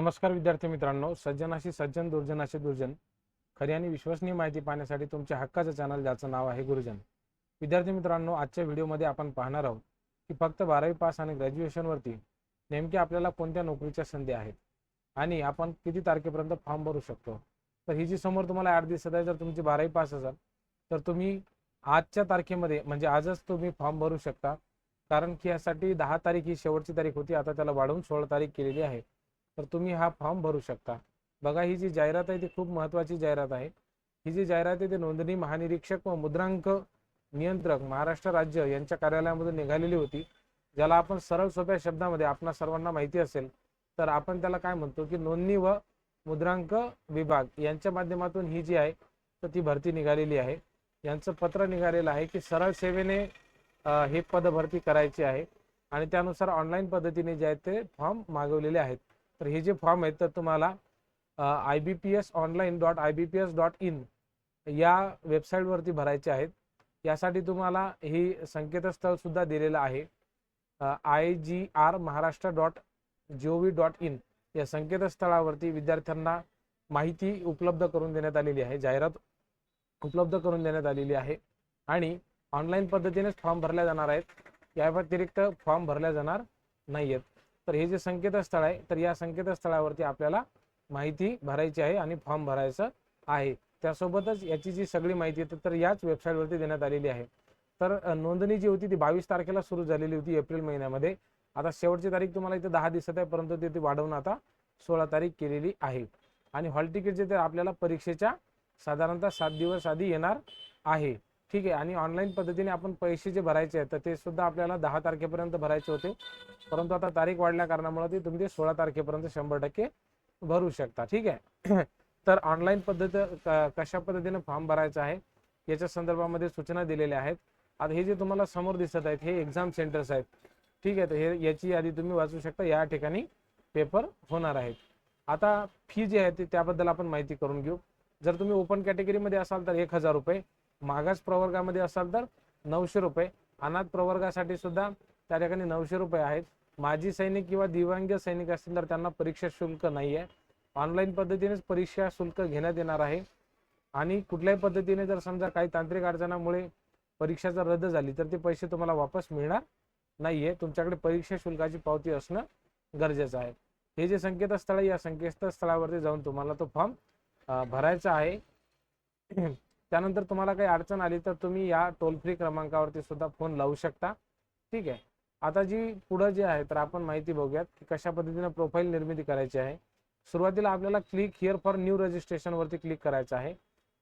नमस्कार विद्यार्थी मित्रांनो सज्जनाशी सज्जन दुर्जनाशी दुर्जन. खरी आणि विश्वसनीय माहिती पाहण्यासाठी तुमच्या हक्काचं चॅनल ज्याचं नाव आहे गुरुजन. विद्यार्थी मित्रांनो आजच्या व्हिडिओमध्ये आपण पाहणार आहोत की फक्त बारावी पास आणि ग्रॅज्युएशनवरती नेमके आपल्याला कोणत्या नोकरीच्या संधी आहेत? आणि आपण किती तारखेपर्यंत फॉर्म भरू शकतो? तर ही जी समोर तुम्हाला ॲड दिसत आहे जर तुमची बारावी पास असाल तर तुम्ही आजच्या तारखेमध्ये म्हणजे आजच तुम्ही फॉर्म भरू शकता. कारण की यासाठी दहा तारीख ही शेवटची तारीख होती आता त्याला वाढवून सोळा तारीख केलेली आहे. तर तुम्ही हा फॉर्म भरू शकता. बघा ही जी जाहिरात आहे ती खूप महत्त्वाची जाहिरात आहे. ही जी जाहिरात आहे ती नोंदणी महानिरीक्षक व मुद्रांक नियंत्रक महाराष्ट्र राज्य यांच्या कार्यालयामधून निघालेली होती. ज्याला आपण सरळ सोप्या शब्दामध्ये आपणा सर्वांना माहिती असेल तर आपण त्याला काय म्हणतो की नोंदणी व मुद्रांक विभाग यांच्या माध्यमातून ही जी आहे तर ती भरती निघालेली आहे. यांचं पत्र निघालेलं आहे की सरळ सेवेने हे पद भरती करायची आहे. आणि त्यानुसार ऑनलाईन पद्धतीने जे आहेत ते फॉर्म मागवलेले आहेत. तर हे जे फॉर्म आहेत तर तुम्हाला I B P S online dot I B P S dot in या वेबसाईटवरती भरायचे आहेत. यासाठी तुम्हाला ही संकेतस्थळ सुद्धा दिलेलं आहे. I G R Maharashtra dot G O V dot in या संकेतस्थळावरती विद्यार्थ्यांना माहिती उपलब्ध करून देण्यात आलेली आहे जाहिरात उपलब्ध करून देण्यात आलेली आहे. आणि ऑनलाईन पद्धतीनेच फॉर्म भरल्या जाणार आहेत. या व्यतिरिक्त फॉर्म भरल्या जाणार नाही आहेत तर हे जे संकेतस्थळ आहे तर या संकेतस्थळावरती आपल्याला माहिती भरायची आहे आणि फॉर्म भरायचं आहे. त्यासोबतच याची जी सगळी माहिती आहे तर याच वेबसाईटवरती देण्यात आलेली आहे. तर नोंदणी जी होती ती बावीस तारखेला सुरू झालेली होती एप्रिल महिन्यामध्ये. आता शेवटची तारीख तुम्हाला इथे दहा दिसत आहे परंतु ती ती वाढवून आता सोळा तारीख केलेली आहे. आणि हॉल तिकीट जे ते आपल्याला परीक्षेच्या साधारणतः सात दिवस आधी येणार आहे. ठीक आहे. आणि ऑनलाईन पद्धतीने आपण पैसे जे भरायचे आहेत तर ते सुद्धा आपल्याला दहा तारखेपर्यंत भरायचे होते. परंतु आता तारीख वाढल्या कारणामुळे ते तुम्ही सोळा तारखेपर्यंत शंभर टक्के भरू शकता. ठीक आहे. तर ऑनलाईन पद्धत कशा पद्धतीने फॉर्म भरायचा आहे याच्या संदर्भामध्ये सूचना दिलेल्या आहेत. आता हे जे तुम्हाला समोर दिसत आहेत हे एक्झाम सेंटर्स आहेत. ठीक आहे. तर हे याची यादी तुम्ही वाचू शकता. या ठिकाणी पेपर होणार आहेत. आता फी जी आहे ती त्याबद्दल आपण माहिती करून घेऊ. जर तुम्ही ओपन कॅटेगरीमध्ये असाल तर एक हजार रुपये. मागास प्रवर्गामध्ये असाल तर नऊशे रुपये. अनाथ प्रवर्गासाठी सुद्धा त्या ठिकाणी नऊशे रुपये आहेत. माजी सैनिक किंवा दिव्यांग सैनिक असतील तर त्यांना परीक्षा शुल्क नाही आहे ऑनलाईन पद्धतीनेच परीक्षा शुल्क घेण्यात येणार आहे. आणि कुठल्याही पद्धतीने जर समजा काही तांत्रिक अडचणामुळे परीक्षा जर रद्द झाली तर ते पैसे तुम्हाला वापस मिळणार नाहीये. तुमच्याकडे परीक्षा शुल्काची पावती असणं गरजेचं आहे. हे जे संकेतस्थळ आहे या संकेतस्थळावरती जाऊन तुम्हाला तो फॉर्म भरायचा आहे. त्यानंतर तुम्हाला काही अडचण आली तर तुम्ही या टोल फ्री क्रमांकावरती सुद्धा फोन लावू शकता. ठीक आहे? आता जी पुढं जे आहे तर आपण माहिती बघूयात की कशा पद्धतीने प्रोफाईल निर्मिती करायची आहे. सुरुवातीला आपल्याला क्लिक हिअर फॉर न्यू रजिस्ट्रेशनवरती क्लिक करायचं आहे.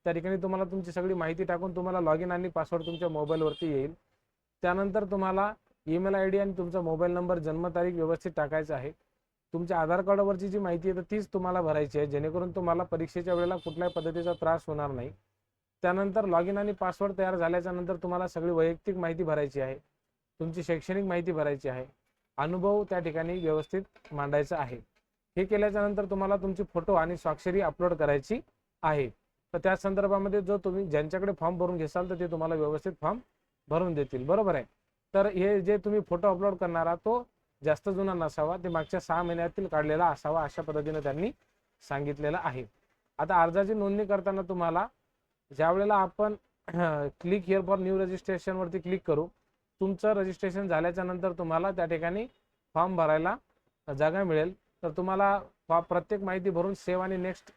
त्या ठिकाणी तुम्हाला तुमची सगळी माहिती टाकून तुम्हाला लॉग इन आणि पासवर्ड तुमच्या मोबाईलवरती येईल. त्यानंतर तुम्हाला ईमेल आय डी आणि तुमचा मोबाईल नंबर जन्मतारीख व्यवस्थित टाकायचा आहे. तुमच्या आधार कार्डावरची जी माहिती आहे तर तीच तुम्हाला भरायची आहे. जेणेकरून तुम्हाला परीक्षेच्या वेळेला कुठल्याही पद्धतीचा त्रास होणार नाही. त्यानंतर लॉग इन आणि पासवर्ड तयार झाल्याच्यानंतर तुम्हाला सगळी वैयक्तिक माहिती भरायची आहे. तुमची शैक्षणिक माहिती भरायची आहे. अनुभव त्या ठिकाणी व्यवस्थित मांडायचा आहे. हे केल्याच्यानंतर तुम्हाला तुमची फोटो आणि स्वाक्षरी अपलोड करायची आहे. तर त्या संदर्भामध्ये जो तुम्ही ज्यांच्याकडे फॉर्म भरून घेसाल तर ते तुम्हाला व्यवस्थित फॉर्म भरून देतील. बरोबर आहे? तर हे जे तुम्ही फोटो अपलोड करणारा तो जास्त जुना नसावा. ते मागच्या सहा महिन्यातील काढलेला असावा अशा पद्धतीने त्यांनी सांगितलेलं आहे. आता अर्जाची नोंदणी करताना तुम्हाला ज्या वेळेला आपण click here for new registration वरती क्लिक करू तुमचं रजिस्ट्रेशन झाल्याच्यानंतर तुम्हाला त्या ठिकाणी फॉर्म भरायला जागा मिळेल. तर तुम्हाला फॉ- प्रत्येक माहिती भरून सेव्ह आणि नेक्स्ट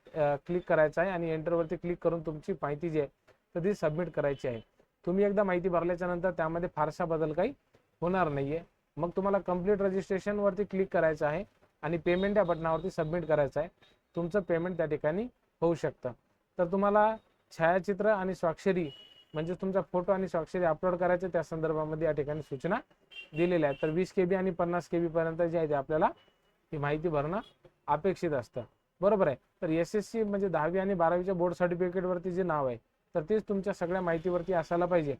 क्लिक करायचं आहे आणि एंटरवरती क्लिक करून तुमची माहिती जी आहे तर ती सबमिट करायची आहे. तुम्ही एकदा माहिती भरल्याच्या नंतर त्यामध्ये फारसा बदल काही होणार नाहीये. मग तुम्हाला कंप्लीट रजिस्ट्रेशनवरती क्लिक करायचं आहे आणि पेमेंट या बटनावरती सबमिट करायचं आहे. तुमचं पेमेंट त्या ठिकाणी होऊ शकतं. तर तुम्हाला छायाचित्र आणि स्वाक्षरी म्हणजे तुमचा फोटो आणि स्वाक्षरी अपलोड करायचे त्या संदर्भामध्ये या ठिकाणी सूचना दिलेल्या आहेत. तर वीस के बी आणि पन्नास के बी पर्यंत जे आहे ते आपल्याला ही माहिती भरणं अपेक्षित असतं. बरोबर आहे? तर एस एस सी म्हणजे दहावी आणि बारावीच्या बोर्ड सर्टिफिकेटवरती जे नाव आहे तर तेच तुमच्या सगळ्या माहितीवरती असायला पाहिजे.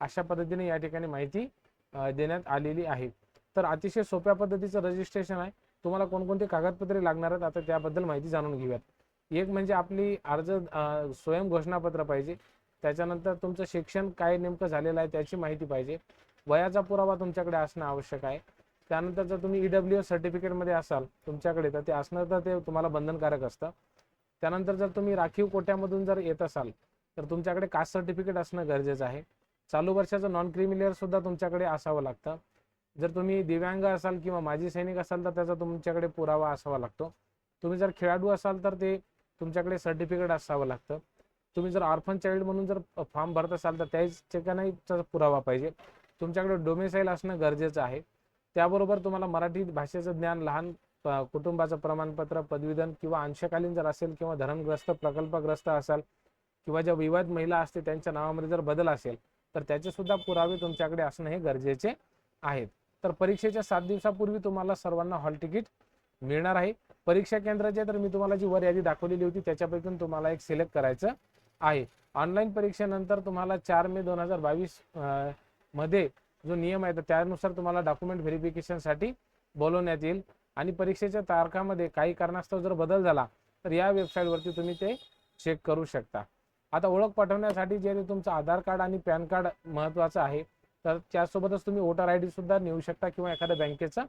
अशा पद्धतीने या ठिकाणी माहिती देण्यात आलेली आहे. तर अतिशय सोप्या पद्धतीचं रजिस्ट्रेशन आहे. तुम्हाला कोणकोणती कागदपत्रे लागणार आहेत आता त्याबद्दल माहिती जाणून घेऊयात. एक म्हणजे आपली अर्ज स्वयं घोषणापत्र पाहिजे. त्याच्यानंतर तुमचं शिक्षण काय नेमकं झालेलं आहे त्याची माहिती पाहिजे. वयाचा पुरावा तुमच्याकडे असणं आवश्यक आहे. त्यानंतर जर तुम्ही ई डब्ल्यू एस सर्टिफिकेटमध्ये असाल तुमच्याकडे तर ते असणं तर ते तुम्हाला बंधनकारक असतं. त्यानंतर जर तुम्ही राखीव कोट्यामधून जर येत असाल तर तुमच्याकडे कास्ट सर्टिफिकेट असणं गरजेचं आहे. चालू वर्षाचं नॉन क्रिमिलियर सुद्धा तुमच्याकडे असावं लागतं. जर तुम्ही दिव्यांग असाल किंवा माजी सैनिक असाल तर त्याचा तुमच्याकडे पुरावा असावा लागतो. तुम्ही जर खेळाडू असाल तर ते तुमच्याकडे सर्टिफिकेट असावं लागतं. तुम्ही जर ऑर्फन चाइल्ड म्हणून जर फॉर्म भरत असाल तर त्याच ठिकाणीचा पुरावा पाहिजे. तुमच्याकडे डोमेसाईल असणं गरजेचं आहे. त्याबरोबर तुम्हाला मराठी भाषेचं ज्ञान लहान कुटुंबाचं प्रमाणपत्र पदवीधन किंवा अंशकालीन जर असेल किंवा धरणग्रस्त प्रकल्पग्रस्त असाल किंवा ज्या विवाद महिला असते त्यांच्या नावामध्ये जर बदल असेल तर त्याचे सुद्धा पुरावे तुमच्याकडे असणं हे गरजेचे आहेत. तर परीक्षेच्या सात दिवसापूर्वी तुम्हाला सर्वांना हॉल तिकीट मिळणार आहे. परीक्षा केंद्राचे तर मी तुम्हाला जी वर यादी दाखवलेली होती त्याच्यापैकी तुम्हाला एक सिलेक्ट करायचं आहे. ऑनलाईन परीक्षेनंतर तुम्हाला चार मे दोन हजार बावीसमध्ये जो नियम आहे तर त्यानुसार तुम्हाला डॉक्युमेंट व्हेरिफिकेशनसाठी बोलवण्यात येईल. आणि परीक्षेच्या तारखामध्ये काही कारणास्तव जर बदल झाला तर या वेबसाईटवरती तुम्ही ते चेक करू शकता. आता ओळख पाठवण्यासाठी जे तुमचं आधार कार्ड आणि पॅन कार्ड महत्त्वाचं आहे. तर त्यासोबतच तुम्ही वोटर आय डी सुद्धा नेऊ शकता किंवा एखाद्या बँकेचं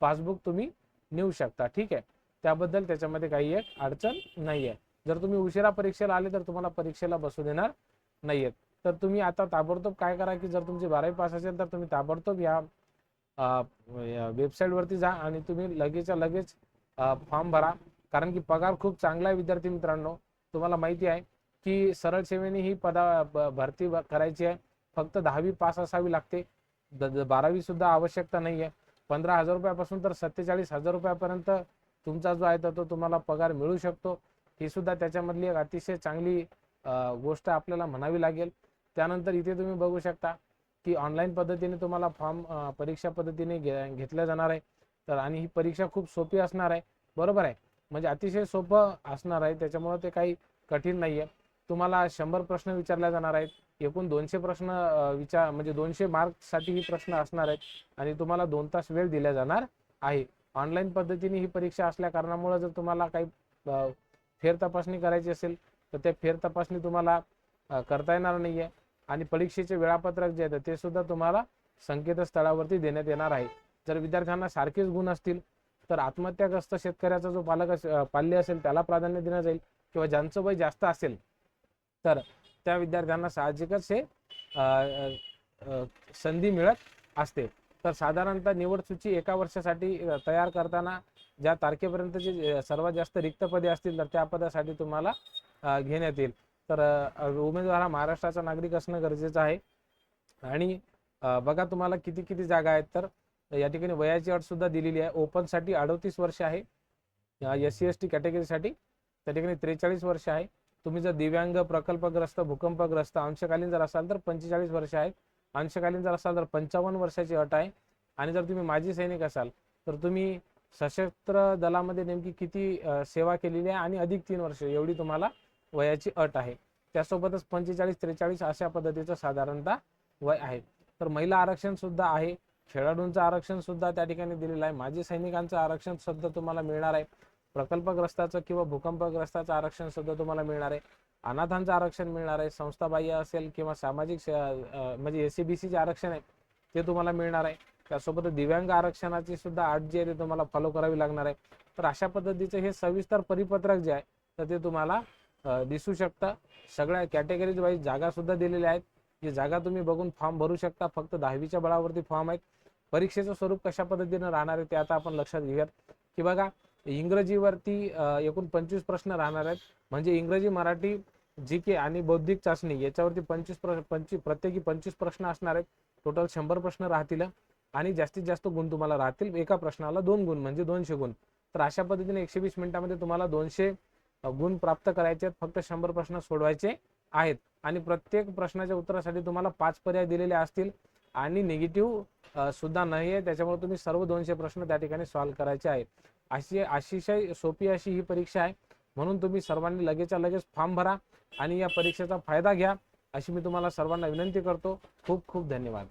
पासबुक तुम्ही नेऊ शकता. ठीक आहे? त्याबद्दल त्याच्यामध्ये काही एक अडचण नाही आहे जर तुम्ही उशिरा परीक्षेला आले तर तुम्हाला परीक्षेला बसू देणार नाही आहेत तर तुम्ही आता ताबडतोब काय करा की जर तुमची बारावी पास असेल तर तुम्ही ताबडतोब या वेबसाईटवरती जा आणि तुम्ही लगेचच्या लगेच फॉर्म भरा. कारण की पगार खूप चांगला आहे विद्यार्थी मित्रांनो. तुम्हाला माहिती आहे की सरळ सेवेने ही पदा ब- भरती करायची आहे. फक्त दहावी पास असावी लागते. बारावी सुद्धा आवश्यकता नाही आहे पंधरा हजार रुपयापासून तर सत्तेचाळीस हजार रुपयापर्यंत तुमचा जो आहे तर तो तुम्हाला पगार मिळू शकतो. ही सुद्धा त्याच्यामधली एक अतिशय चांगली गोष्ट आपल्याला म्हणावी लागेल. त्यानंतर इथे तुम्ही बघू शकता की ऑनलाईन पद्धतीने तुम्हाला फॉर्म परीक्षा पद्धतीने घे घेतल्या जाणार आहे. तर आणि ही परीक्षा खूप सोपी असणार आहे. बरोबर आहे? म्हणजे अतिशय सोपं असणार आहे. त्याच्यामुळं ते काही कठीण नाही आहे तुम्हाला शंभर प्रश्न विचारले जाणार आहेत. एकूण दोनशे प्रश्न विचार म्हणजे दोनशे मार्क्ससाठी ही प्रश्न असणार आहेत. आणि तुम्हाला दोन तास वेळ दिला जाणार आहे. ऑनलाईन पद्धतीने ही परीक्षा असल्या कारणामुळे जर तुम्हाला काही फेर तपासणी करायची असेल तर ते फेर तपासणी तुम्हाला करता येणार नाही आहे आणि परीक्षेचे वेळापत्रक जे आहे ते सुद्धा तुम्हाला संकेतस्थळावरती देण्यात येणार आहे. जर विद्यार्थ्यांना सारखेच गुण असतील तर आत्महत्याग्रस्त शेतकऱ्याचा जो पालक पाल्य असेल त्याला प्राधान्य दिलं जाईल. किंवा ज्यांचं वय जास्त असेल तर त्या विद्यार्थ्यांना साहजिकच हे संधी मिळत असते. तर साधारणतः निवड सूची एका वर्षासाठी तयार करताना ज्या तारखेपर्यंतचे सर्वात जास्त रिक्त पदे असतील तर त्या पदासाठी तुम्हाला घेण्यात येईल. तर उमेदवार हा महाराष्ट्राचा नागरिक असणं गरजेचं आहे. आणि बघा तुम्हाला किती किती जागा आहेत. तर या ठिकाणी वयाची अट सुद्धा दिलेली आहे. ओपनसाठी अडतीस वर्ष आहे. एस सी एस टी कॅटेगरीसाठी त्या ठिकाणी त्रेचाळीस वर्ष आहे. तुम्ही जर दिव्यांग प्रकल्पग्रस्त भूकंपग्रस्त अंशकालीन जर असाल तर पंचेचाळीस वर्ष आहेत. अंशकालीन जर असाल तर पंचावन्न वर्षाची अट आहे. आणि जर तुम्ही माजी सैनिक असाल तर तुम्ही सशस्त्र दलामध्ये नेमकी किती सेवा केलेली आहे आणि अधिक तीन वर्ष एवढी तुम्हाला वयाची अट आहे. त्यासोबतच पंचेचाळीस त्रेचाळीस अशा पद्धतीचं साधारणतः वय आहे. तर महिला आरक्षण सुद्धा आहे. खेळाडूंचं आरक्षण सुद्धा त्या ठिकाणी दिलेलं आहे. माजी सैनिकांचं आरक्षण सुद्धा तुम्हाला मिळणार आहे. प्रकल्पग्रस्ताचं किंवा भूकंपग्रस्ताचं आरक्षण सुद्धा तुम्हाला मिळणार आहे. अनाथांचं आरक्षण मिळणार आहे संस्थाबाह्य असेल किंवा सामाजिक म्हणजे एस सी बी सीचे आरक्षण आहे ते तुम्हाला मिळणार आहे. त्यासोबत दिव्यांग आरक्षणाची सुद्धा अट जी आहे ते तुम्हाला फॉलो करावी लागणार आहे. तर अशा पद्धतीचं हे सविस्तर परिपत्रक जे आहे तर ते तुम्हाला दिसू शकतं. सगळ्या कॅटेगरीज वाईज जागा सुद्धा दिलेल्या आहेत. जी जागा तुम्ही बघून फॉर्म भरू शकता. फक्त दहावीच्या बळावरती फॉर्म आहेत. परीक्षेचं स्वरूप कशा पद्धतीनं राहणार आहे ते आता आपण लक्षात घेऊयात. की बघा इंग्रजीवरती एकूण पंचवीस प्रश्न राहणार आहेत. म्हणजे इंग्रजी मराठी जी के आणि बौद्धिक चाचणी याच्यावरती पंचवीस पंचवीस प्रत्येकी पंचवीस प्रश्न असणार आहेत. टोटल शंभर प्रश्न राहतील आणि जास्तीत जास्त गुण तुम्हाला राहतील. एका प्रश्नाला दोन गुण म्हणजे दोनशे गुण. तर अशा पद्धतीने एकशे वीस मिनिटामध्ये तुम्हाला दोनशे गुण प्राप्त करायचे आहेत. फक्त शंभर प्रश्न सोडवायचे आहेत. आणि प्रत्येक प्रश्नाच्या उत्तरासाठी तुम्हाला पाच पर्याय दिलेले असतील. आणि निगेटिव्ह सुद्धा नाही आहे. त्याच्यामुळे तुम्ही सर्व दोनशे प्रश्न त्या ठिकाणी सॉल्व्ह करायचे आहेत. अशी अतिशय सोपी अशी ही परीक्षा आहे. म्हणून तुम्ही सर्वांनी लगेचच्या लगेच फॉर्म भरा आणि या परीक्षेचा फायदा घ्या अशी मी तुम्हाला सर्वांना विनंती करतो. खूप खूप धन्यवाद.